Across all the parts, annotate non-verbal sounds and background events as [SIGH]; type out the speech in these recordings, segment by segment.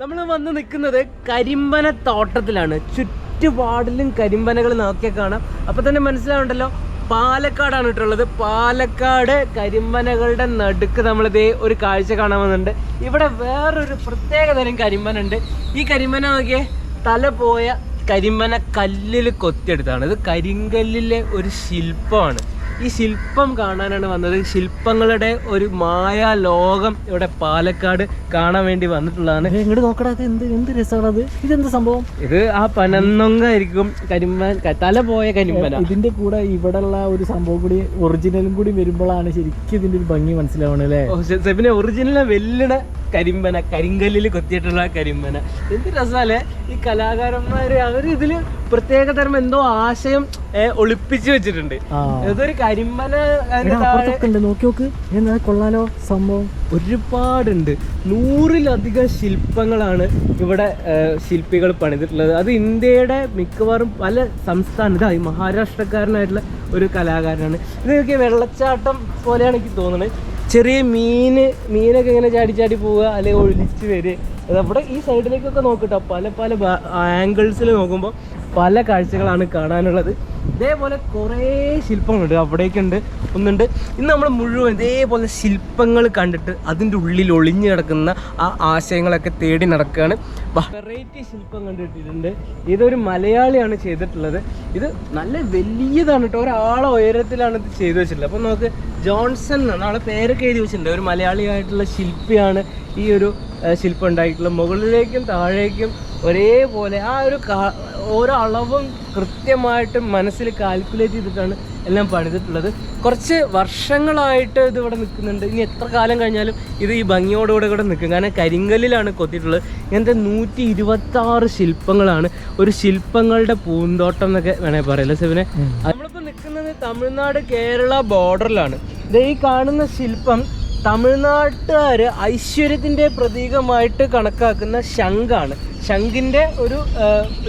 നമ്മൾ വന്ന് നിൽക്കുന്നത് കരിമ്പന തോട്ടത്തിലാണ്. ചുറ്റുപാടിലും കരിമ്പനകൾ നോക്കിയാൽ കാണാം. അപ്പൊ തന്നെ മനസ്സിലാവുണ്ടല്ലോ? പാലക്കാടാണ് ഇട്ടുള്ളത്. പാലക്കാട് കരിമ്പനകളുടെ നടുക്ക് നമ്മളിതേ ഒരു കാഴ്ച കാണാൻ വന്നിട്ടുണ്ട്. ഇവിടെ വേറൊരു പ്രത്യേക തരം കരിമ്പന ഉണ്ട് ഈ കരിമ്പന നോക്കിയേ തല പോയ കരിമ്പന കല്ലിൽ കൊത്തിയെടുത്താണ് ഇത് കരിങ്കല്ലിലെ ഒരു ശില്പമാണ്. ഈ ശില്പം കാണാനാണ് വന്നത്. ശില്പങ്ങളുടെ ഒരു മായാ ലോകം ഇവിടെ പാലക്കാട് കാണാൻ വേണ്ടി വന്നിട്ടുള്ളതാണ്. ഇങ്ങോട്ട് നോക്കടാ എന്ത് എന്ത് രസമാണത്? ഇതെന്ത് സംഭവം? ഇത് ആ പനന്നൊങ്കായിരിക്കും കരിമ്പൻ തല പോയ കരിമ്പന. ഇതിന്റെ കൂടെ ഇവിടെ ഉള്ള ഒരു സംഭവം കൂടി ഒറിജിനലും കൂടി വരുമ്പോഴാണ് ശരിക്കും ഇതിന്റെ ഒരു ഭംഗി മനസ്സിലാവണേ അല്ലേ? ഓ, സെ- സെബിനെ ഒറിജിനൽ വെല്ലണ കരിമ്പന കരിങ്കല്ലിൽ കൊത്തിയിട്ടുള്ള കരിമ്പന. എന്ത് രസാലേ ഈ കലാകാരന്മാര് അവർ ഇതിൽ പ്രത്യേക തരം എന്തോ ആശയം ഒളിപ്പിച്ചു വെച്ചിട്ടുണ്ട്. ഇതൊരു ഉണ്ട്. നോക്കി നോക്ക്. എന്താ കൊള്ളാലോ സംഭവം. ഒരുപാടുണ്ട്. നൂറിലധികം ശില്പങ്ങളാണ് ഇവിടെ ശില്പികൾ പണിതിട്ടുള്ളത്. അത് ഇന്ത്യയുടെ മിക്കവാറും പല സംസ്ഥാന ഇതാ ഈ മഹാരാഷ്ട്രക്കാരനായിട്ടുള്ള ഒരു കലാകാരനാണ്. ഇത് നോക്കിയ വെള്ളച്ചാട്ടം പോലെയാണ് എനിക്ക് തോന്നുന്നത്. ചെറിയ മീന് മീനൊക്കെ ഇങ്ങനെ ചാടി ചാടി പോവുക അല്ലെങ്കിൽ ഒഴിച്ച് വരിക. അവിടെ ഈ സൈഡിലേക്കൊക്കെ നോക്കിട്ടോ. പല പല ആംഗിൾസിൽ നോക്കുമ്പോൾ പല കാഴ്ചകളാണ് കാണാനുള്ളത്. ഇതേപോലെ കുറേ ശില്പങ്ങളുണ്ട്. അവിടേക്കുണ്ട് ഒന്നുണ്ട്. ഇന്ന് നമ്മൾ മുഴുവൻ ഇതേപോലെ ശില്പങ്ങൾ കണ്ടിട്ട് അതിന്റെ ഉള്ളിൽ ഒളിഞ്ഞു കിടക്കുന്ന ആ ആശയങ്ങളൊക്കെ തേടി നടക്കുകയാണ് വെറൈറ്റി ശില്പം കണ്ടിട്ടിട്ടുണ്ട്. ഇതൊരു മലയാളിയാണ് ചെയ്തിട്ടുള്ളത്. ഇത് നല്ല വലിയതാണ് കേട്ടോ ഒരാളെ ഉയരത്തിലാണ് ഇത് ചെയ്തു വെച്ചിട്ടുള്ളത്. അപ്പോൾ നമുക്ക് ജോൺസൺ എന്നാണ് ആളെ പേരൊക്കെ എഴുതി വെച്ചിട്ടുണ്ട്. ഒരു മലയാളിയായിട്ടുള്ള ശില്പിയാണ് ഈ ഒരു ശില്പം ഉണ്ടായിട്ടുള്ള മുകളിലേക്കും താഴേക്കും ഒരേപോലെ ആ ഒരു ഓരോ അളവും കൃത്യമായിട്ട് മനസ്സിൽ കാൽക്കുലേറ്റ് ചെയ്തിട്ടാണ് എല്ലാം പണിതിട്ടുള്ളത്. കുറച്ച് വർഷങ്ങളായിട്ട് ഇത് ഇവിടെ നിൽക്കുന്നുണ്ട്. ഇനി എത്ര കാലം കഴിഞ്ഞാലും ഇത് ഈ ഭംഗിയോടുകൂടെ കൂടെ നിൽക്കും. കാരണം കരിങ്കല്ലിലാണ് കൊത്തിയിട്ടുള്ളത്. ഇങ്ങനത്തെ നൂറ്റി ഇരുപത്താറ് ശില്പങ്ങളാണ്. ഒരു ശില്പങ്ങളുടെ പൂന്തോട്ടം എന്നൊക്കെ വേണേൽ പറയല്ലേ സെവിനെ നമ്മളിപ്പോൾ നിൽക്കുന്നത് തമിഴ്നാട് കേരള ബോർഡറിലാണ് ഇത് ഈ കാണുന്ന ശില്പം തമിഴ്നാട്ടുകാർ ഐശ്വര്യത്തിന്റെ പ്രതീകമായിട്ട് കണക്കാക്കുന്ന ശംഖാണ്. ശംഖിന്റെ ഒരു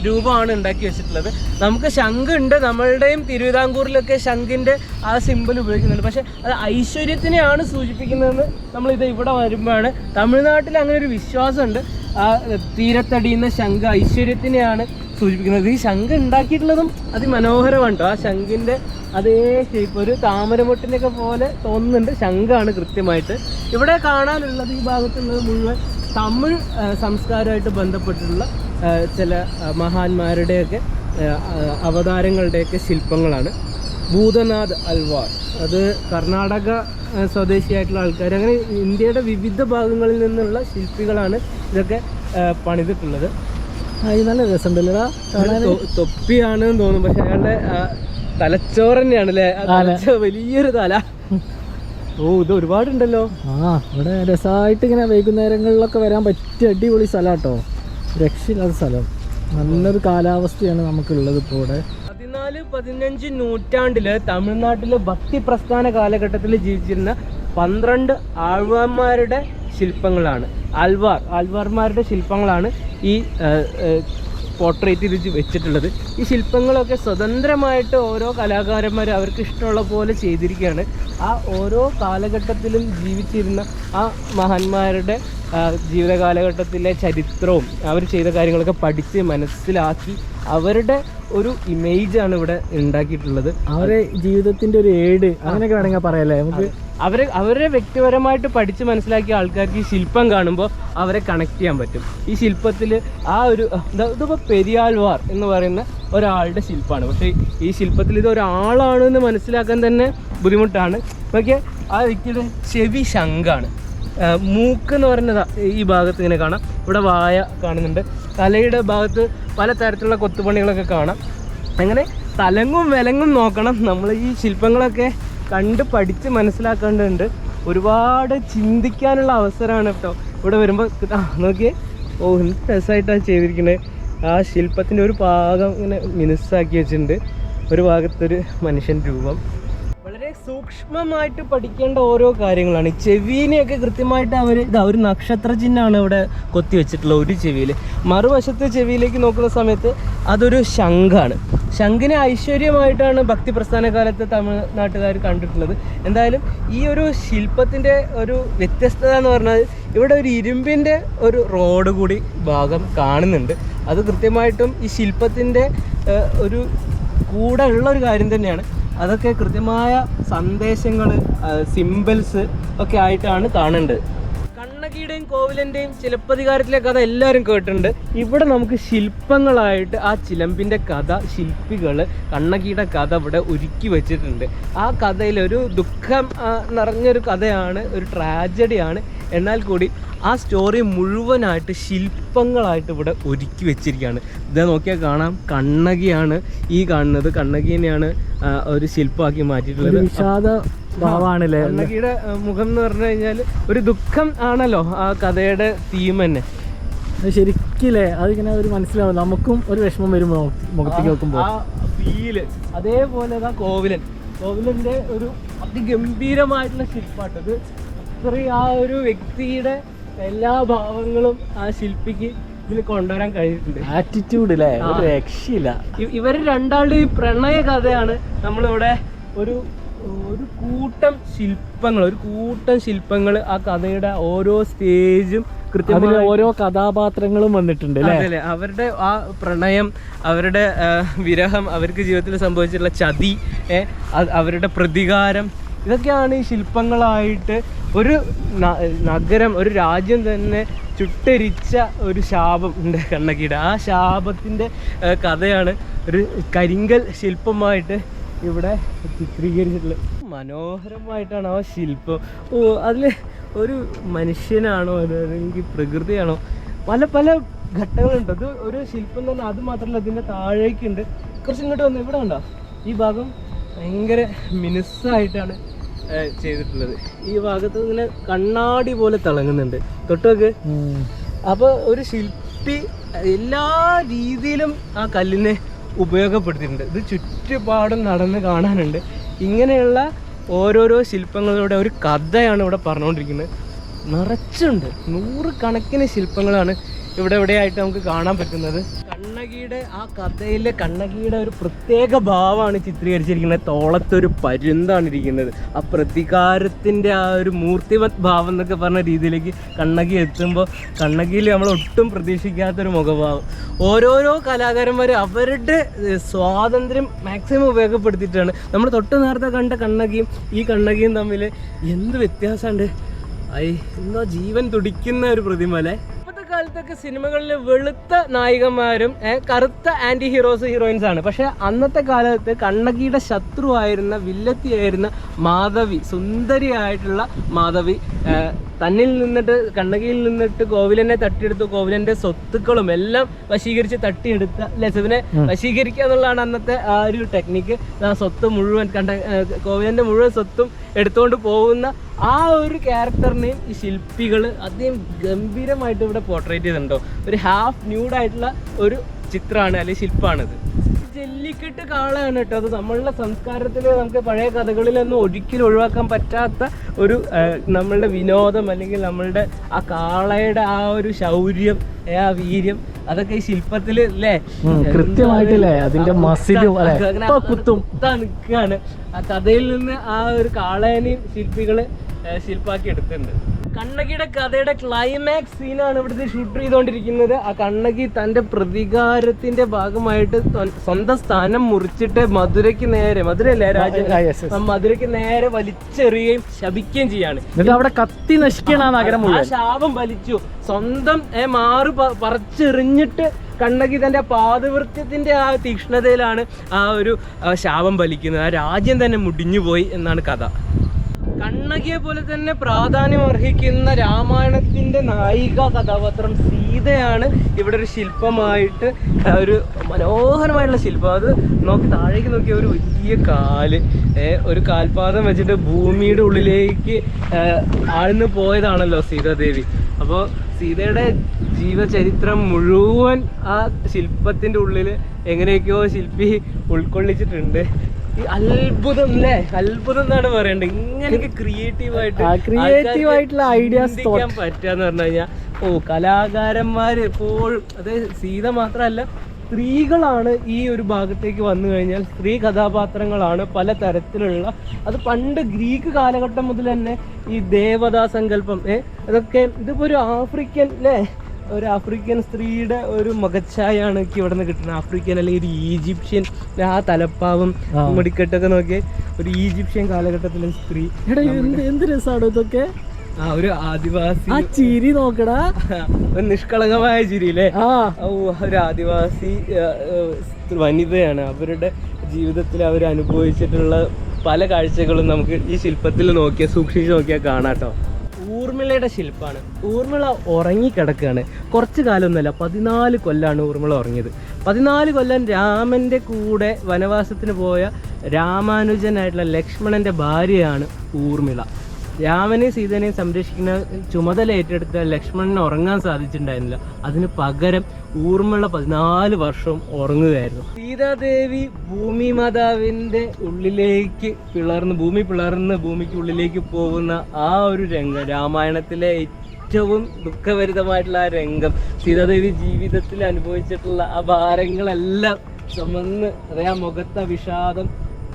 രൂപമാണ് ഉണ്ടാക്കി വെച്ചിട്ടുള്ളത്. നമുക്ക് ശംഖ് ഉണ്ട് നമ്മളുടെയും തിരുവിതാംകൂറിലൊക്കെ ശംഖിന്റെ ആ സിമ്പിൾ ഉപയോഗിക്കുന്നുണ്ട്. പക്ഷേ അത് ഐശ്വര്യത്തിനെയാണ് സൂചിപ്പിക്കുന്നതെന്ന് നമ്മളിത് ഇവിടെ വരുമ്പോഴാണ്. തമിഴ്നാട്ടിൽ അങ്ങനെ ഒരു വിശ്വാസമുണ്ട്. ആ തീരത്തടിയുന്ന ശംഖ് ഐശ്വര്യത്തിനെയാണ് സൂചിപ്പിക്കുന്നത്. ഈ ശംഖ് ഉണ്ടാക്കിയിട്ടുള്ളതും അതിമനോഹരമാണ് കേട്ടോ ആ ശംഖിന്റെ അതേ ഷേപ്പ് ഒരു താമരമൊട്ടിനൊക്കെ പോലെ തോന്നുന്നുണ്ട് ശംഖാണ് കൃത്യമായിട്ട്. ഇവിടെ കാണാനുള്ളത് ഈ ഭാഗത്തുള്ളത് മുഴുവൻ തമിഴ് സംസ്കാരമായിട്ട് ബന്ധപ്പെട്ടിട്ടുള്ള ചില മഹാന്മാരുടെയൊക്കെ അവതാരങ്ങളുടെയൊക്കെ ശില്പങ്ങളാണ്. ഭൂതനാഥ് അൽവാർ അത് കർണാടക സ്വദേശിയായിട്ടുള്ള ആൾക്കാർ അങ്ങനെ ഇന്ത്യയുടെ വിവിധ ഭാഗങ്ങളിൽ നിന്നുള്ള ശില്പികളാണ് ഇതൊക്കെ പണിതിട്ടുള്ളത്. നല്ല രസമുണ്ടല്ലോ? തൊപ്പിയാണ് തോന്നും പക്ഷെ അയാളുടെ തലച്ചോറ് തന്നെയാണ് അല്ലേ? വലിയൊരു തല. ഓ ഇത് ഒരുപാടുണ്ടല്ലോ. ആ ഇവിടെ രസമായിട്ട് ഇങ്ങനെ വൈകുന്നേരങ്ങളിലൊക്കെ വരാൻ പറ്റിയ അടിപൊളി സ്ഥലം കേട്ടോ രക്ഷയില്ലാത്ത സ്ഥലം. നല്ലൊരു കാലാവസ്ഥയാണ് നമുക്കുള്ളത് ഇപ്പോൾ ഇവിടെ. പതിനാല് പതിനഞ്ച് നൂറ്റാണ്ടിൽ തമിഴ്നാട്ടിലെ ഭക്തി പ്രസ്ഥാന കാലഘട്ടത്തിൽ ജീവിച്ചിരുന്ന പന്ത്രണ്ട് ആഴ്വാന്മാരുടെ ശില്പങ്ങളാണ്. ആൽവാർ ആൽവാർമാരുടെ ശില്പങ്ങളാണ് ഈ പോർട്രേറ്റ് ചെയ്ത് വെച്ചിട്ടുള്ളത്. ഈ ശില്പങ്ങളൊക്കെ സ്വതന്ത്രമായിട്ട് ഓരോ കലാകാരന്മാർ അവർക്ക് ഇഷ്ടമുള്ള പോലെ ചെയ്തിരിക്കുകയാണ്. ആ ഓരോ കാലഘട്ടത്തിലും ജീവിച്ചിരുന്ന ആ മഹാന്മാരുടെ ജീവിത കാലഘട്ടത്തിലെ ചരിത്രവും അവർ ചെയ്ത കാര്യങ്ങളൊക്കെ പഠിച്ച് മനസ്സിലാക്കി അവരുടെ ഒരു ഇമേജാണ് ഇവിടെ ഉണ്ടാക്കിയിട്ടുള്ളത്. അവരെ ജീവിതത്തിന്റെ ഒരു ഏട് അങ്ങനെയൊക്കെ വേണമെങ്കിൽ പറയാമല്ലേ നമുക്ക് അവരെ അവരെ വ്യക്തിപരമായിട്ട് പഠിച്ച് മനസ്സിലാക്കിയ ആൾക്കാർക്ക് ഈ ശില്പം കാണുമ്പോൾ അവരെ കണക്ട് ചെയ്യാൻ പറ്റും. ഈ ശില്പത്തിൽ ആ ഒരു ഇതിപ്പോൾ പെരിയാൾവാർ എന്ന് പറയുന്ന ഒരാളുടെ ശില്പമാണ് പക്ഷേ ഈ ശില്പത്തിൽ ഇത് ഒരാളാണ് എന്ന് മനസ്സിലാക്കാൻ തന്നെ ബുദ്ധിമുട്ടാണ്. പക്ഷേ ആ വ്യക്തിയുടെ ചെവി ശങ്കാണ് മൂക്ക് എന്ന് പറയുന്നത് ഈ ഭാഗത്ത് ഇങ്ങനെ കാണാം. ഇവിടെ വായ കാണുന്നുണ്ട്. തലയുടെ ഭാഗത്ത് പല തരത്തിലുള്ള കൊത്തുപണികളൊക്കെ കാണാം. അങ്ങനെ തലങ്ങും വിലങ്ങും നോക്കണം നമ്മൾ ഈ ശില്പങ്ങളൊക്കെ കണ്ട് പഠിച്ച് മനസ്സിലാക്കേണ്ടതുണ്ട്. ഒരുപാട് ചിന്തിക്കാനുള്ള അവസരമാണ് കേട്ടോ. ഇവിടെ വരുമ്പോൾ നോക്കിയേ. ഓ എന്ത് രസമായിട്ടാണ് ചെയ്തിരിക്കുന്നത് ആ ശില്പത്തിന്റെ ഒരു ഭാഗം ഇങ്ങനെ മിനുസാക്കി വെച്ചിട്ടുണ്ട്. ഒരു ഭാഗത്തൊരു മനുഷ്യൻ രൂപം. സൂക്ഷ്മമായിട്ട് പഠിക്കേണ്ട ഓരോ കാര്യങ്ങളാണ്. ചെവീനെയൊക്കെ കൃത്യമായിട്ട് അവർ ഇതാ ഒരു നക്ഷത്ര ചിഹ്നമാണ് ഇവിടെ കൊത്തി വെച്ചിട്ടുള്ളത് ഒരു ചെവിയിൽ മറുവശത്തെ ചെവിയിലേക്ക് നോക്കുന്ന സമയത്ത് അതൊരു ശംഖാണ്. ശംഖിനെ ഐശ്വര്യമായിട്ടാണ് ഭക്തി പ്രസ്ഥാന കാലത്ത് തമിഴ്നാട്ടുകാർ കണ്ടിട്ടുള്ളത്. എന്തായാലും ഈ ഒരു ശില്പത്തിന്റെ ഒരു വ്യത്യസ്തത എന്ന് പറഞ്ഞാൽ ഇവിടെ ഒരു ഇരുമ്പിന്റെ ഒരു റോഡ് കൂടി ഭാഗം കാണുന്നുണ്ട്. അത് കൃത്യമായിട്ടും ഈ ശില്പത്തിന്റെ ഒരു കൂടെ ഉള്ള ഒരു കാര്യം തന്നെയാണ്. അതൊക്കെ കൃത്യമായ സന്ദേശങ്ങൾ സിമ്പിൾസ് ഒക്കെ ആയിട്ടാണ് കാണേണ്ടത് കണ്ണകിയുടെയും കോവിലന്റെയും ചിലപ്പതികാരത്തിലെ കഥ എല്ലാവരും കേട്ടിട്ടുണ്ട്. ഇവിടെ നമുക്ക് ശില്പങ്ങളായിട്ട് ആ ചിലമ്പിന്റെ കഥ ശില്പികൾ കണ്ണകിയുടെ കഥ ഇവിടെ ഒരുക്കി വെച്ചിട്ടുണ്ട്. ആ കഥയിൽ ഒരു ദുഃഖം നിറഞ്ഞൊരു കഥയാണ് ഒരു ട്രാജഡിയാണ്. എന്നാൽ കൂടി ആ സ്റ്റോറി മുഴുവനായിട്ട് ശില്പങ്ങളായിട്ട് ഇവിടെ ഒരുക്കി വെച്ചിരിക്കുകയാണ്. ഇത് നോക്കിയാൽ കാണാം. കണ്ണകിയാണ് ഈ കാണുന്നത്. കണ്ണകീനെയാണ് ഒരു ശില്പമാക്കി മാറ്റിയിട്ടുള്ളത്. വിഷാദ ഭാവമാണല്ലേ? അണ്ണകിയുടെ മുഖം എന്ന് പറഞ്ഞു കഴിഞ്ഞാൽ ഒരു ദുഃഖം ആണല്ലോ ആ കഥയുടെ തീം തന്നെ. അത് ശരിക്കില്ലേ? അതിങ്ങനെ ഒരു മനസ്സിലാവും. നമുക്കും ഒരു വിഷമം വരുമ്പോൾ മുഖ- മുഖത്തേക്ക് നോക്കുമ്പോൾ ഫീൽ അതേപോലെ ആ കോവിലൻ. കോവിലന്റെ ഒരു അതിഗംഭീരമായിട്ടുള്ള ശില്പാട്ട്. അത് അത്രയും ആ ഒരു വ്യക്തിയുടെ എല്ലാ ഭാവങ്ങളും ആ ശില്പിക്ക് ഇതിൽ കൊണ്ടുവരാൻ കഴിഞ്ഞിട്ടുണ്ട്. ആറ്റിറ്റ്യൂഡ് അല്ലേ ഒരു രക്ഷയില്ല. ഇവർ ഇവർ ഈ പ്രണയ കഥയാണ് നമ്മളിവിടെ ഒരു ഒരു കൂട്ടം ശില്പങ്ങൾ ഒരു കൂട്ടം ശില്പങ്ങൾ ആ കഥയുടെ ഓരോ സ്റ്റേജും അതിൽ കൃത്യമായി ഓരോ കഥാപാത്രങ്ങളും വന്നിട്ടുണ്ട് അല്ലേ അവരുടെ ആ പ്രണയം അവരുടെ വിരഹം അവർക്ക് ജീവിതത്തിൽ സംഭവിച്ചിട്ടുള്ള ചതി അവരുടെ പ്രതികാരം ഇതൊക്കെയാണ് ഈ ശില്പങ്ങളായിട്ട് ഒരു നഗരം ഒരു രാജ്യം തന്നെ ചുട്ടരിച്ച ഒരു ശാപം ഉണ്ട് കണ്ണകിയുടെ. ആ ശാപത്തിന്റെ കഥയാണ് ഒരു കരിങ്കൽ ശില്പമായിട്ട് ഇവിടെ ചിത്രീകരിച്ചിട്ടുള്ളത്. മനോഹരമായിട്ടാണ് ആ ശില്പം. ഓ അതിൽ ഒരു മനുഷ്യനാണോ അല്ലെങ്കിൽ പ്രകൃതിയാണോ? പല പല ഘട്ടങ്ങളുണ്ട്. അത് ഒരു ശില്പം തന്നെ അത് മാത്രമല്ല അതിന്റെ താഴേക്കുണ്ട്. കുറച്ച് ഇങ്ങോട്ട് വന്നു? ഇവിടെ ഉണ്ടോ ഈ ഭാഗം ഭയങ്കര മിനുസായിട്ടാണ് ചെയ്തിട്ടുള്ളത്. ഈ ഭാഗത്ത് ഇങ്ങനെ കണ്ണാടി പോലെ തിളങ്ങുന്നുണ്ട്. തൊട്ടൊക്കെ അപ്പൊ ഒരു ശില്പി എല്ലാ രീതിയിലും ആ കല്ലിനെ ഉപയോഗപ്പെടുത്തിയിട്ടുണ്ട്. ഇത് ചുറ്റുപാടും നടന്ന് കാണാനുണ്ട്. ഇങ്ങനെയുള്ള ഓരോരോ ശില്പങ്ങളുടെ ഒരു കഥയാണ് ഇവിടെ പറഞ്ഞുകൊണ്ടിരിക്കുന്നത്. നിറച്ചുണ്ട്. നൂറുകണക്കിന് ശില്പങ്ങളാണ് ഇവിടെ എവിടെയായിട്ട് നമുക്ക് കാണാൻ പറ്റുന്നത്. കണ്ണകിയുടെ ആ കഥയിലെ കണ്ണകിയുടെ ഒരു പ്രത്യേക ഭാവമാണ് ചിത്രീകരിച്ചിരിക്കുന്നത്. തോളത്തൊരു പരുന്താണ് ഇരിക്കുന്നത്. ആ പ്രതികാരത്തിന്റെ ആ ഒരു മൂർത്തിമത് ഭാവം എന്നൊക്കെ പറഞ്ഞ രീതിയിലേക്ക് കണ്ണകി എത്തുമ്പോൾ കണ്ണകിയിൽ നമ്മൾ ഒട്ടും പ്രതീക്ഷിക്കാത്തൊരു മുഖഭാവം. ഓരോരോ കലാകാരന്മാർ അവരുടെ സ്വാതന്ത്ര്യം മാക്സിമം ഉപയോഗപ്പെടുത്തിയിട്ടാണ്. നമ്മൾ തൊട്ട് നേരത്തെ കണ്ട കണ്ണകിയും ഈ കണ്ണകിയും തമ്മിൽ എന്ത് വ്യത്യാസമുണ്ട്? ഐ എന്തോ ജീവൻ തുടിക്കുന്ന ഒരു പ്രതിമ അല്ലേ? കാലത്തൊക്കെ സിനിമകളിൽ വെളുത്ത നായികന്മാരും കറുത്ത ആന്റി ഹീറോസ് ഹീറോയിൻസ് ആണ്. പക്ഷെ അന്നത്തെ കാലത്ത് കണ്ണകിയുടെ ശത്രുവായിരുന്ന വില്ലത്തിയായിരുന്ന മാധവി സുന്ദരിയായിട്ടുള്ള മാധവി തന്നിൽ നിന്നിട്ട് കണ്ണകിയിൽ നിന്നിട്ട് കോവിലനെ തട്ടിയെടുത്തു. കോവിലന്റെ സ്വത്തുക്കളും എല്ലാം വശീകരിച്ച് തട്ടിയെടുത്ത ലസവിനെ വശീകരിക്കുക എന്നുള്ളതാണ് അന്നത്തെ ആ ഒരു ടെക്നിക്ക് ആ സ്വത്ത് മുഴുവൻ കണ്ട ഗോവിലന്റെ കോവിലന്റെ മുഴുവൻ സ്വത്തും എടുത്തുകൊണ്ട് പോകുന്ന ആ ഒരു ക്യാരക്ടറിനെയും ഈ ശില്പികൾ അധികം ഗംഭീരമായിട്ട് ഇവിടെ പോർട്രേറ്റ് ചെയ്തിട്ടുണ്ടോ? ഒരു ഹാഫ് ന്യൂഡായിട്ടുള്ള ഒരു ചിത്രമാണ് അല്ലെങ്കിൽ ശില്പമാണിത് ജല്ലിക്കെട്ട് കാളയാണ് കേട്ടോ. അത് നമ്മളുടെ സംസ്കാരത്തിൽ നമുക്ക് പഴയ കഥകളിലൊന്നും ഒരിക്കലും ഒഴിവാക്കാൻ പറ്റാത്ത ഒരു നമ്മളുടെ വിനോദം അല്ലെങ്കിൽ നമ്മളുടെ ആ കാളയുടെ ആ ഒരു ശൗര്യം ഏ, ആ വീര്യം അതൊക്കെ ഈ ശില്പത്തിൽ അല്ലേ കൃത്യമായിട്ടില്ലേ? അതിന്റെ മസിലും നിൽക്കുകയാണ് ആ കഥയിൽ നിന്ന് ആ ഒരു കാളേനെയും ശില്പികൾ ശില്പാക്കി എടുത്തിട്ടുണ്ട്. കണ്ണകിയുടെ കഥയുടെ ക്ലൈമാക്സ് സീനാണ് ഇവിടുത്തെ ഷൂട്ട് ചെയ്തുകൊണ്ടിരിക്കുന്നത് ആ കണ്ണകി തന്റെ പ്രതികാരത്തിന്റെ ഭാഗമായിട്ട് സ്വന്തം സ്ഥാനം മുറിച്ചിട്ട് മധുരയ്ക്ക് നേരെ മധുരയല്ലേ രാജ? മധുരയ്ക്ക് നേരെ വലിച്ചെറിയുകയും ശപിക്കുകയും ചെയ്യാണ്. അവിടെ കത്തി നശിക്കണം നഗരം ആ ശാപം വലിച്ചു സ്വന്തം മാറി പറിച്ചെറിഞ്ഞിട്ട് കണ്ണകി തന്റെ പാതവൃത്യത്തിന്റെ ആ തീക്ഷ്ണതയിലാണ് ആ ഒരു ശാപം വലിക്കുന്നത് ആ രാജ്യം തന്നെ മുടിഞ്ഞുപോയി എന്നാണ് കഥ. കണ്ണകിയെ പോലെ തന്നെ പ്രാധാന്യം അർഹിക്കുന്ന രാമായണത്തിന്റെ നായിക കഥാപാത്രം സീതയാണ്. ഇവിടെ ഒരു ശില്പമായിട്ട് ഒരു മനോഹരമായിട്ടുള്ള ശില്പം. അത് നോക്കി താഴേക്ക് നോക്കിയ ഒരു വലിയ കാൽ. ഒരു കാൽപാദം വെച്ചിട്ട് ഭൂമിയുടെ ഉള്ളിലേക്ക് ആഴ്ന്നു പോയതാണല്ലോ സീതാദേവി. അപ്പോൾ സീതയുടെ ജീവചരിത്രം മുഴുവൻ ആ ശില്പത്തിന്റെ ഉള്ളിൽ എങ്ങനെയൊക്കെയോ ശില്പി ഉൾക്കൊള്ളിച്ചിട്ടുണ്ട്. ഈ അത്ഭുതം അല്ലേ അത്ഭുതം എന്നാണ് പറയണ്ടത് ഇങ്ങനെയൊക്കെ ക്രിയേറ്റീവ് ആയിട്ട് ക്രിയേറ്റീവ് ആയിട്ടുള്ള ഐഡിയാസ് പറ്റാന്ന് പറഞ്ഞു കഴിഞ്ഞാൽ ഓ കലാകാരന്മാര് എപ്പോഴും അതായത് സീത മാത്രല്ല സ്ത്രീകളാണ് ഈ ഒരു ഭാഗത്തേക്ക് വന്നു കഴിഞ്ഞാൽ സ്ത്രീ കഥാപാത്രങ്ങളാണ് പല തരത്തിലുള്ള അത് പണ്ട് ഗ്രീക്ക് കാലഘട്ടം മുതൽ തന്നെ ഈ ദേവതാ സങ്കല്പം ഏ അതൊക്കെ ഇതിപ്പോ ഒരു ആഫ്രിക്കൻ അല്ലേ ഒരു ആഫ്രിക്കൻ സ്ത്രീയുടെ ഒരു മുഖച്ഛായാണ് എനിക്ക് ഇവിടെ നിന്ന് കിട്ടുന്നത്. ആഫ്രിക്കൻ അല്ലെങ്കിൽ ഒരു ഈജിപ്ഷ്യൻ ആ തലപ്പാവും. മുടിക്കെട്ടൊക്കെ നോക്കി ഒരു ഈജിപ്ഷ്യൻ കാലഘട്ടത്തിലെ സ്ത്രീ. എന്ത് രസമാണ് ഇതൊക്കെ? ആ ഒരു ആദിവാസി ആ ചിരി നോക്കടാ. [LAUGHS] ഒരു നിഷ്കളങ്കമായ ചിരിയില്ലേ ആ. ഒരു ആദിവാസി വനിതയാണ്. അവരുടെ ജീവിതത്തിൽ അവർ അനുഭവിച്ചിട്ടുള്ള പല കാഴ്ചകളും നമുക്ക് ഈ ശില്പത്തിൽ നോക്കിയാൽ സൂക്ഷിച്ച് നോക്കിയാൽ കാണാട്ടോ ഊർമിളയുടെ ശില്പമാണ് ഊർമിള ഉറങ്ങിക്കിടക്കുകയാണ് കുറച്ച് കാലമൊന്നുമല്ല പതിനാല് കൊല്ലാണ് ഊർമിള ഉറങ്ങിയത്. പതിനാല് കൊല്ലം രാമന്റെ കൂടെ വനവാസത്തിന് പോയ രാമാനുജനായിട്ടുള്ള ലക്ഷ്മണന്റെ ഭാര്യയാണ് ഊർമിള. രാമനെയും സീതനെയും സംരക്ഷിക്കുന്ന ചുമതല ഏറ്റെടുത്ത ലക്ഷ്മണന് ഉറങ്ങാൻ സാധിച്ചിട്ടുണ്ടായിരുന്നില്ല. അതിന് പകരം ഊർമ്മയുള്ള പതിനാല് വർഷം ഉറങ്ങുകയായിരുന്നു. സീതാദേവി ഭൂമി മാതാവിന്റെ ഉള്ളിലേക്ക് പിളർന്ന് ഭൂമി പിളർന്ന് ഭൂമിക്ക് ഉള്ളിലേക്ക് പോകുന്ന ആ ഒരു രംഗം രാമായണത്തിലെ ഏറ്റവും ദുഃഖഭരിതമായിട്ടുള്ള ആ രംഗം സീതാദേവി ജീവിതത്തിൽ അനുഭവിച്ചിട്ടുള്ള ആ ഭാരങ്ങളെല്ലാം ചുമന്ന് അതായത് ആ മുഖത്തെ വിഷാദം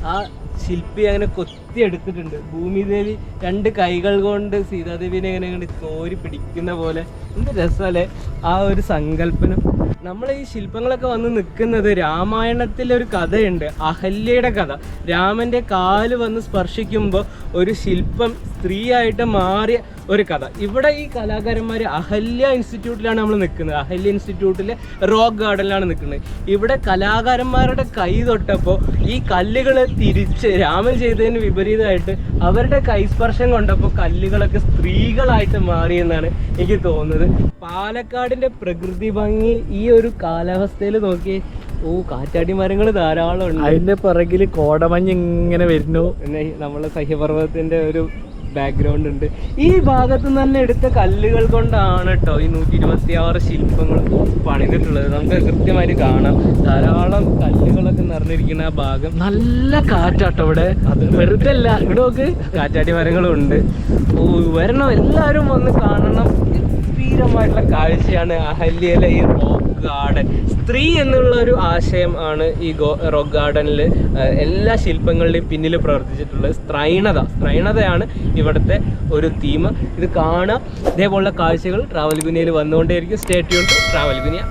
ആ ശില്പി അങ്ങനെ കൊത്തി എടുത്തിട്ടുണ്ട്. ഭൂമിദേവി രണ്ട് കൈകൾ കൊണ്ട് സീതാദേവിനെ ഇങ്ങനെ ഇങ്ങനെ കോരി പിടിക്കുന്ന പോലെ. എന്ത് രസമല്ലേ? ആ ഒരു സങ്കല്പനം. നമ്മൾ ഈ ശില്പങ്ങളൊക്കെ വന്ന് നിൽക്കുന്നത് രാമായണത്തിലെ ഒരു കഥയുണ്ട്. അഹല്യയുടെ കഥ. രാമന്റെ കാൽ വന്ന് സ്പർശിക്കുമ്പോൾ ഒരു ശില്പം സ്ത്രീയായിട്ട് മാറിയ ഒരു കഥ. ഇവിടെ ഈ കലാകാരന്മാർ അഹല്യ ഇൻസ്റ്റിറ്റ്യൂട്ടിലാണ് നമ്മൾ നിൽക്കുന്നത്. അഹല്യ ഇൻസ്റ്റിറ്റ്യൂട്ടിലെ റോക്ക് ഗാർഡനിലാണ് നിൽക്കുന്നത്. ഇവിടെ കലാകാരന്മാരുടെ കൈ തൊട്ടപ്പോൾ ഈ കല്ലുകൾ തിരിച്ച് രാമൻ ചെയ്തതിന് വിപരീതമായിട്ട് അവരുടെ കൈസ്പർശം കൊണ്ടപ്പോൾ കല്ലുകളൊക്കെ സ്ത്രീകളായിട്ട് മാറിയെന്നാണ് എനിക്ക് തോന്നുന്നത്. പാലക്കാടിന്റെ പ്രകൃതി ഭംഗി ഒരു കാലാവസ്ഥയിൽ നോക്കി ഓ കാറ്റാടി മരങ്ങൾ ധാരാളം ഉണ്ട്. അതിന്റെ പിറകിൽ കോടമഞ്ഞ് ഇങ്ങനെ വരുന്നു. പിന്നെ ഈ നമ്മളെ സഹ്യപർവതത്തിന്റെ ഒരു ബാക്ക്ഗ്രൗണ്ട് ഉണ്ട്. ഈ ഭാഗത്ത് നിന്ന് തന്നെ എടുത്ത കല്ലുകൾ കൊണ്ടാണ് കേട്ടോ ഈ നൂറ്റി ഇരുപത്തി ആറ് ശില്പങ്ങൾ പണിതിട്ടുള്ളത്. നമുക്ക് കൃത്യമായിട്ട് കാണാം. ധാരാളം കല്ലുകളൊക്കെ നിറഞ്ഞിരിക്കുന്ന ആ ഭാഗം. നല്ല കാറ്റാട്ടോ ഇവിടെ. അത് വെറുതെ അല്ല ഇവിടെ നോക്ക്. കാറ്റാടി മരങ്ങളും ഉണ്ട് ഓ വരണം എല്ലാവരും വന്ന് കാണണം. ഗംഭീരമായിട്ടുള്ള കാഴ്ചയാണ് അഹല്യയിലെ ഈ റോക്ക് ഗാർഡൻ. സ്ത്രീ എന്നുള്ള ഒരു ആശയം ആണ് ഈ ഗോ റോക്ക് ഗാർഡനിൽ എല്ലാ ശില്പങ്ങളുടെയും പിന്നിൽ പ്രവർത്തിച്ചിട്ടുള്ളത്. സ്ത്രൈണത. സ്ത്രൈണതയാണ് ഇവിടുത്തെ ഒരു തീം ഇത് കാണുക ഇതേപോലുള്ള കാഴ്ചകൾ ട്രാവൽ ഗുനിയയിൽ വന്നുകൊണ്ടേയിരിക്കും. Stay tune to travel ഗുനിയ.